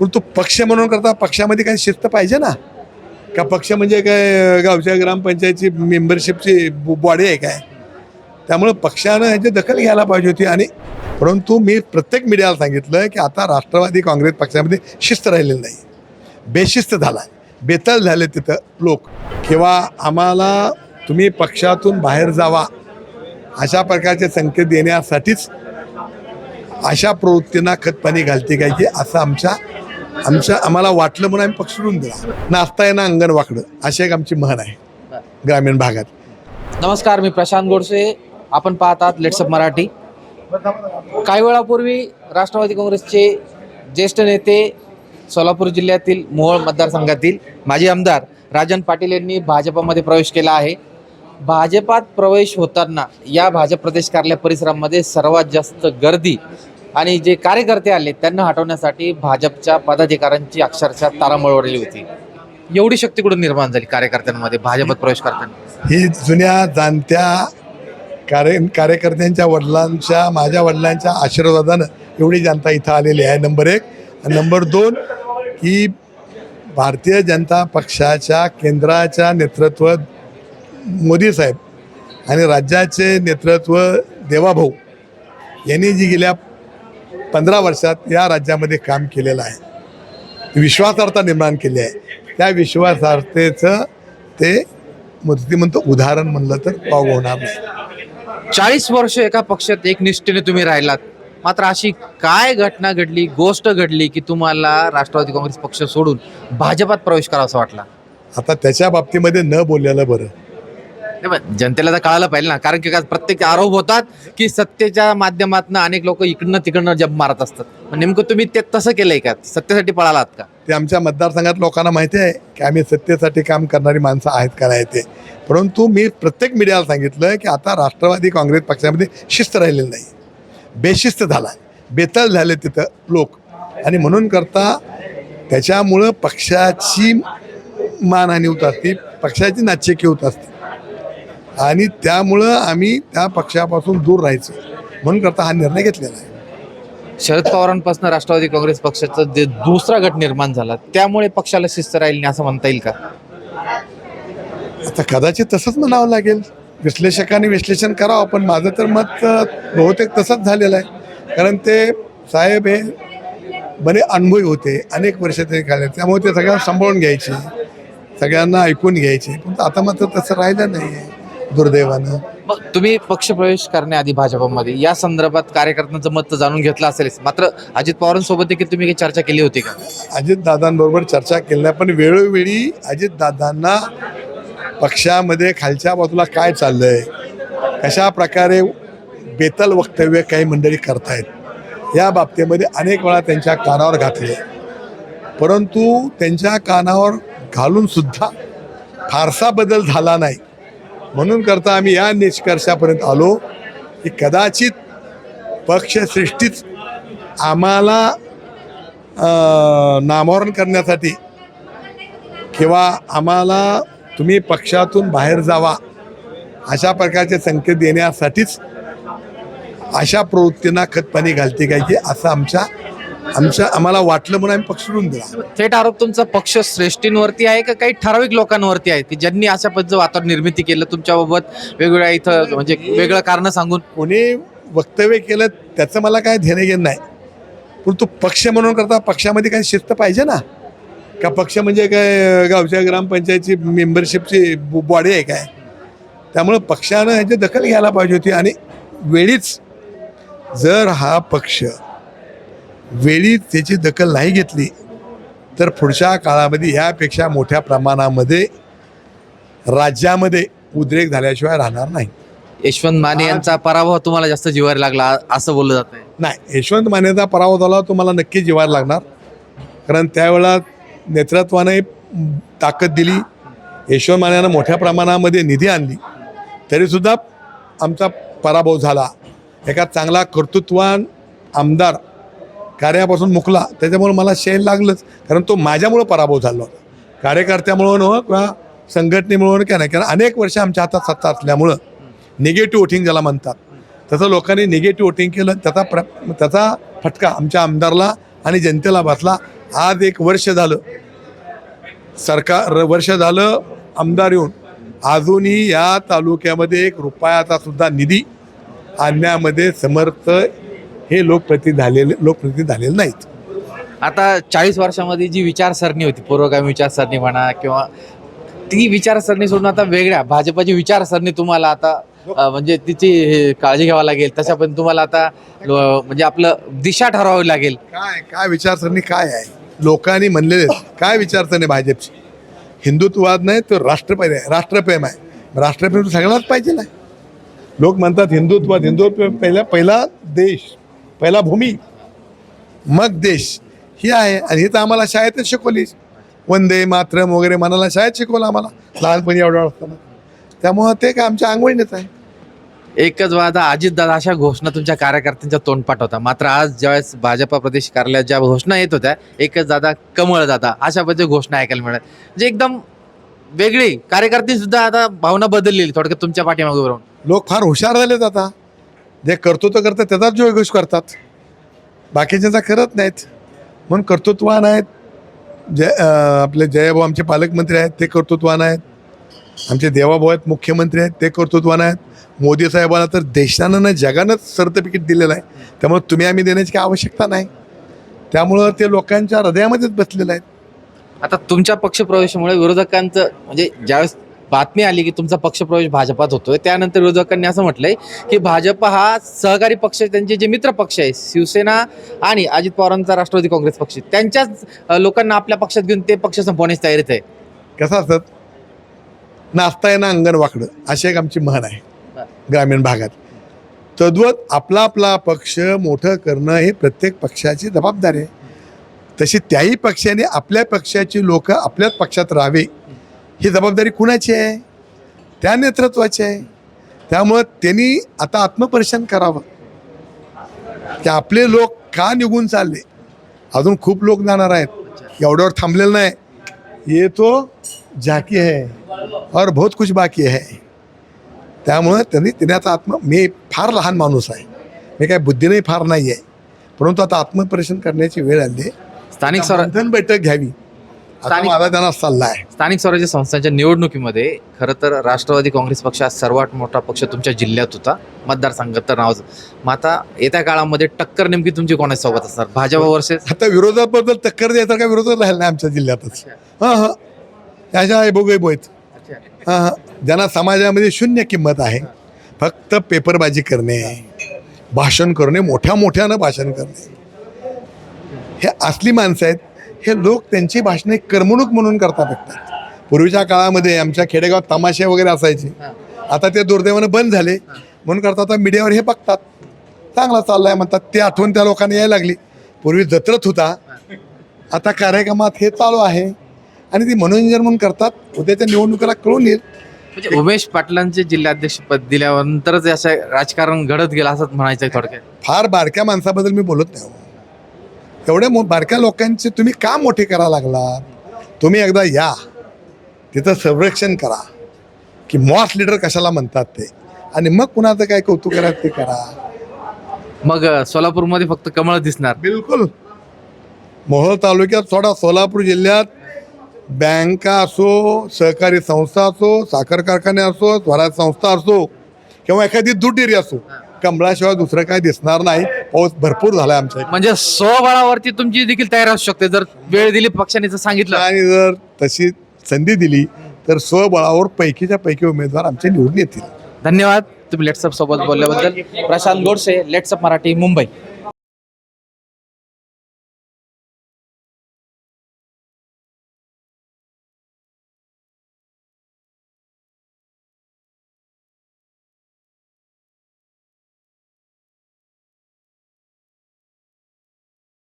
परंतु पक्ष म्हणून करता पक्षामध्ये काही शिस्त पाहिजे ना? का पक्ष म्हणजे काय गावच्या ग्रामपंचायतची मेंबरशिपची बॉडी आहे काय? त्यामुळं पक्षानं ह्याची दखल घ्यायला पाहिजे होती आणि परंतु मी प्रत्येक मीडियाला सांगितलं की आता राष्ट्रवादी काँग्रेस पक्षामध्ये शिस्त राहिलेली नाही. बेशिस्त झाला बेताल झाले तिथं लोक. किंवा आम्हाला तुम्ही पक्षातून बाहेर जावा अशा प्रकारचे संकेत देण्यासाठीच अशा प्रवृत्तींना खतपाणी घालते काय की असं आमच्या आमच्या आम्हाला वाटलं म्हणून आम्ही पक्ष सोडून दिला. नाचता येणं अंगण वाकडं अशी एक आमची म्हण आहे. ग्रामीण भागात. नमस्कार मी प्रशांत गोडसे. आपण पाहतात लेट्सअप मराठी. काही वेळापूर्वी राष्ट्रवादी काँग्रेसचे ज्येष्ठ नेते सोलापूर जिल्ह्यातील मोहोळ मतदारसंघातील माजी आमदार राजन पाटील यांनी भाजपामध्ये प्रवेश केला आहे. भाजपात प्रवेश होताना या भाजप प्रदेश कार्यालय परिसरामध्ये सर्वात जास्त गर्दी आणि जे कार्यकर्ते आले त्यांना हटवण्यासाठी भाजपच्या पदाधिकाऱ्यांची अक्षरशः तारांबळ ओढली होती. एवढी शक्ती कुठून निर्माण झाली कार्यकर्त्यांमध्ये भाजपात प्रवेश करताना? ही जुन्या जाणत्या कार्य कार्यकर्त्यांच्या वडिलांच्या माझ्या वडिलांच्या आशीर्वादानं एवढी जनता इथं आलेली आहे नंबर एक. नंबर दोन की भारतीय जनता पक्षाच्या केंद्राच्या नेतृत्व मोदी साहेब आणि राज्याचे नेतृत्व देवाभाऊ यांनी जी गेल्या पंधरा वर्षात या राज्यामध्ये काम केलेलं आहे. विश्वासार्हता निर्माण केली आहे. त्या विश्वासार्हतेचं ते ती म्हणतो उदाहरण म्हणलं तर वाव होणार नाही. चाळीस वर्ष एका पक्षात एक निष्ठेने तुम्ही राहिलात. मात्र अशी काय घटना घडली गोष्ट घडली की तुम्हाला राष्ट्रवादी काँग्रेस पक्ष सोडून भाजपात प्रवेश करावा वाटला? आता त्याच्या बाबतीमध्ये न बोललेलं बरं. नाही पण जनतेला तर कळायला पाहिजे ना. कारण की का प्रत्येक आरोप होतात की सत्तेच्या माध्यमातून अनेक लोक इकडनं तिकडनं जप मारत असतात. पण नेमकं तुम्ही ते तसं केलंय का? सत्तेसाठी पळालात का? ते आमच्या मतदारसंघात लोकांना माहिती आहे की आम्ही सत्तेसाठी काम करणारी माणसं आहेत का नाही ते. परंतु मी प्रत्येक मीडियाला सांगितलं की आता राष्ट्रवादी काँग्रेस पक्षामध्ये शिस्त राहिलेली नाही. बेशिस्त झाला बेताल झाले तिथं लोक. आणि म्हणून करता त्याच्यामुळं पक्षाची मानहानी होत असते पक्षाची नाचेकी होत असते आणि त्यामुळं आम्ही त्या पक्षापासून दूर राहायचं. म्हणून करता हा निर्णय घेतलेला आहे. शरद पवारांपासून राष्ट्रवादी काँग्रेस पक्षाचा जे दुसरा गट निर्माण झाला त्यामुळे पक्षाला शिस्त राहील नाही असं म्हणता येईल का? आता कदाचित तसंच म्हणावं लागेल. विश्लेषकांनी विश्लेषण करावं पण माझं तर मत बहुतेक तसंच झालेलं आहे. कारण ते साहेब हे बरे अनुभवी होते अनेक वर्ष ते खाले त्यामुळे ते सगळ्यांना सांभाळून घ्यायचे सगळ्यांना ऐकून घ्यायचे. पण आता मात्र तसं राहिलं नाही आहे दुर्दैवानं मग तुम्ही पक्षप्रवेश करण्याआधी भाजपमध्ये या संदर्भात कार्यकर्त्यांचं मत तर जाणून घेतलं असेलच. मात्र अजित पवारांसोबत देखील तुम्ही काही चर्चा केली होती का? अजितदादांबरोबर चर्चा केली नाही पण वेळोवेळी अजितदादांना पक्षामध्ये खालच्या बाजूला काय चाललंय कशा प्रकारे बेतल वक्तव्य काही मंडळी करतायत या बाबतीमध्ये अनेक वेळा त्यांच्या कानावर घातले. परंतु त्यांच्या कानावर घालून सुद्धा फारसा बदल झाला नाही. म्हणून करता आम्ही या निष्कर्षापर्यंत आलो की कदाचित पक्षसृष्टीच आम्हाला नामवरण नामोहरण करण्यासाठी किंवा आम्हाला तुम्ही पक्षातून बाहेर जावा अशा प्रकारचे संकेत देण्यासाठीच अशा प्रवृत्तींना खतपाणी घालते काय की असं आमच्या आमच्या आम्हाला वाटलं म्हणून आम्ही पक्ष सोडून दिला. थेट आरोप तुमचा पक्ष श्रेष्ठींवरती आहे का काही ठराविक लोकांवरती आहे? की ज्यांनी अशा पद्धतीचं वातावरण निर्मिती केलं तुमच्याबाबत वेगवेगळ्या इथं म्हणजे वेगळं कारण सांगून? कोणी वक्तव्य केलं त्याचं मला काय घेणं घेणं नाही. परंतु पक्ष म्हणून करता पक्षामध्ये काही शिस्त पाहिजे ना. का पक्ष म्हणजे काय गावच्या ग्रामपंचायतची मेंबरशिपची बॉडी आहे काय? त्यामुळं पक्षानं ह्याची दखल घ्यायला पाहिजे होती. आणि वेळीच जर हा पक्ष वेळीच त्याची दखल नाही घेतली तर पुढच्या काळामध्ये यापेक्षा मोठ्या प्रमाणामध्ये राज्यामध्ये उद्रेक झाल्याशिवाय राहणार नाही. यशवंत माने यांचा पराभव तुम्हाला जास्त जिवार लागला असं बोललं जात नाही यशवंत मानेचा पराभव झाला तो मला नक्की जिवायला लागणार. कारण त्यावेळेला नेतृत्वाने ताकद दिली यशवंत मानेनं मोठ्या प्रमाणामध्ये निधी आणली. तरीसुद्धा आमचा पराभव झाला. एका चांगला कर्तृत्वान आमदार कार्यापासून मुकला. त्याच्यामुळं मला शेल लागलंच. कारण तो माझ्यामुळं पराभव झाला होता. कार्यकर्त्यामुळं नव्ह किंवा संघटनेमुळं काय नाही. कारण अनेक वर्ष आमच्या हातात सत्ता असल्यामुळं निगेटिव्ह वोटिंग ज्याला म्हणतात तसं लोकांनी निगेटिव्ह वोटिंग केलं. त्याचा प्र त्याचा फटका आमच्या आमदारला आणि जनतेला बसला. आज एक वर्ष झालं. सरकार वर्ष झालं आमदार येऊन. अजूनही या तालुक्यामध्ये एक रुपयाचा सुद्धा निधी आणण्यामध्ये समर्थ हे लोकप्रतिनिधी झालेले लोकप्रतिनिधी झालेले नाहीत. आता चाळीस वर्षामध्ये जी विचारसरणी होती पूर्वगामी विचारसरणी म्हणा किंवा ती विचारसरणी सोडून आता वेगळ्या भाजपाची विचारसरणी तुम्हाला आता म्हणजे तिची काळजी घ्यावी लागेल तशा पण तुम्हाला आता म्हणजे आपलं दिशा ठरवावी लागेल. काय काय विचारसरणी काय आहे? लोकांनी म्हणलेले. काय विचारसरणी भाजपची? हिंदुत्ववाद नाही तो राष्ट्रप्रेम आहे राष्ट्रप्रेम आहे. राष्ट्रप्रेम तर सगळ्यालाच पाहिजे ना. लोक म्हणतात हिंदुत्वाद हिंदुत्व पहिला पहिला देश. पहिला भूमी मग देश. ही आहे. आणि ही तर आम्हाला शाळेतच शिकवली. वंदे मातरम वगैरे मनाला शाळेत शिकवलं आम्हाला. लहानपणी एवढं असताना त्यामुळं ते काय आमच्या अंगवळीनेच आहे. एकच वादा अजितदादा अशा घोषणा तुमच्या कार्यकर्त्यांच्या तोंडपाठ होता. मात्र आज ज्यावेळेस भाजपा प्रदेश कार्यालयात ज्या घोषणा येत होत्या एकच दादा कमळ दादा अशा पद्धती घोषणा ऐकायला मिळत म्हणजे एकदम वेगळी. कार्यकर्ते सुद्धा आता भावना बदललेली. थोडक्यात तुमच्या पाठीमागे राहून. लोक फार हुशार झालेत आता. जे कर्तृत्व करतात त्याचाच जो करतात. बाकीच्यांचा करत नाहीत. म्हणून कर्तृत्वान आहेत. जय आपले जयाभाऊ आमचे पालकमंत्री आहेत ते कर्तृत्वान आहेत. आमचे देवाभाऊ आहेत मुख्यमंत्री आहेत ते कर्तृत्वान आहेत. मोदी साहेबांना तर देशानं ना जगानंच सर्टिफिकेट दिलेलं आहे. त्यामुळे तुम्ही आम्ही देण्याची काही आवश्यकता नाही. त्यामुळं ते लोकांच्या हृदयामध्येच बसलेलं आहे आता तुमच्या पक्षप्रवेशामुळे विरोधकांचं म्हणजे ज्यावेळेस बातमी आली की तुमचा पक्षप्रवेश भाजपात होतोय. त्यानंतर विरोधकांनी असं म्हटलंय की भाजप हा सहकारी पक्ष त्यांचे जे मित्र पक्ष आहे शिवसेना आणि अजित पवारांचा राष्ट्रवादी काँग्रेस पक्ष त्यांच्याच लोकांना आपल्या पक्षात घेऊन ते पक्ष संपवण्याची तयारीत आहे. कसं असत? नाचता येणं अंगण वाकडं अशी एक आमची म्हण आहे ग्रामीण भागात. तद्वत आपला आपला पक्ष मोठं करणं हे प्रत्येक पक्षाची जबाबदारी आहे. तशी त्याही पक्षाने आपल्या पक्षाची लोक आपल्याच पक्षात राहावे. ही जबाबदारी कुणाची आहे? त्या नेतृत्वाची आहे. त्यामुळं त्यांनी आता आत्मपरीक्षण करावं. की आपले लोक का निघून चालले? अजून खूप लोक जाणार आहेत. एवढ्यावर थांबलेलं नाही. ये तो जाकी है और बहुत कुछ बाकी है त्यामुळं त्यांनी त्यांनी आता आत्म मी फार लहान माणूस आहे. मी काय बुद्धीनंही फार नाही आहे परंतु आता आत्मपरीक्षण करण्याची वेळ आली. आहे. स्थानिक स्वरा मंथन बैठक घ्यावी. आता स्थानिक- माझा त्यांना सल्ला आहे. स्थानिक स्वराज्य संस्थांच्या निवडणुकीमध्ये खरं तर राष्ट्रवादी काँग्रेस पक्ष हा सर्वात मोठा पक्ष तुमच्या जिल्ह्यात होता. मतदारसंघात तर नावाचं. मग आता येत्या काळामध्ये टक्कर नेमकी तुमची कोणाच्या सोबत असणार? भाजपा वर्सेस? आता विरोधाबद्दल टक्कर द्यायचा काय विरोधच राहिला नाही आमच्या जिल्ह्यातच. हां हां. त्याच्या बोगई बोयत हां हां. ज्यांना समाजामध्ये शून्य किंमत आहे फक्त पेपरबाजी करणे भाषण करणे मोठ्या मोठ्यानं भाषण करणे. हे असली माणसं आहेत हे लोक त्यांची भाषणे करमणूक म्हणून करता बघतात पूर्वीच्या काळामध्ये आमच्या खेडेगावात तमाशे वगैरे असायचे. आता ते दुर्दैवानं बंद झाले. म्हणून करता आता मीडियावर हे बघतात. चांगला चाललाय म्हणतात. ते आठवण त्या लोकांना यायला लागली. पूर्वी जत्रत होता. आता कार्यक्रमात हे चालू आहे. आणि ती मनोरंजन म्हणून करतात. उद्याच्या निवडणुकीला कळून येईल. म्हणजे उमेश पाटलांचे जिल्हाध्यक्ष पद दिल्यानंतरच असं राजकारण घडत गेलं असं म्हणायचं थोडक्यात. फार बारक्या माणसाबद्दल मी बोलत नाही. एवढ्या मो बारक्या लोकांचे तुम्ही का मोठे करा लागला? तुम्ही एकदा या. तिथं संरक्षण करा. की मॉस लीडर कशाला म्हणतात ते? आणि मग कुणाचं काय कौतुक करायचं ते करा. मग अं, सोलापूरमध्ये फक्त कमळ दिसणार. बिलकुल. मोहोळ तालुक्यात सोडा सोलापूर जिल्ह्यात बँका असो सहकारी संस्था असो साखर कारखाने असो स्वराज संस्था असो किंवा एखादी डेअरी असो कमळाशिवाय दुसरं काय दिसणार नाही. पाऊस भरपूर झालाय आमच्या इकडे. म्हणजे स्वबळावरती तुमची देखील तयार असू शकते. जर वेळ दिली पक्षाने जर सांगितलं. आणि जर तशी संधी दिली तर स्वबळावर पैकीच्या पैकी उमेदवार आमचे निवडून येतील. धन्यवाद. तुम्ही लेट्सअप सोबत बोलल्याबद्दल. प्रशांत गोडसे लेट्सअप मराठी मुंबई.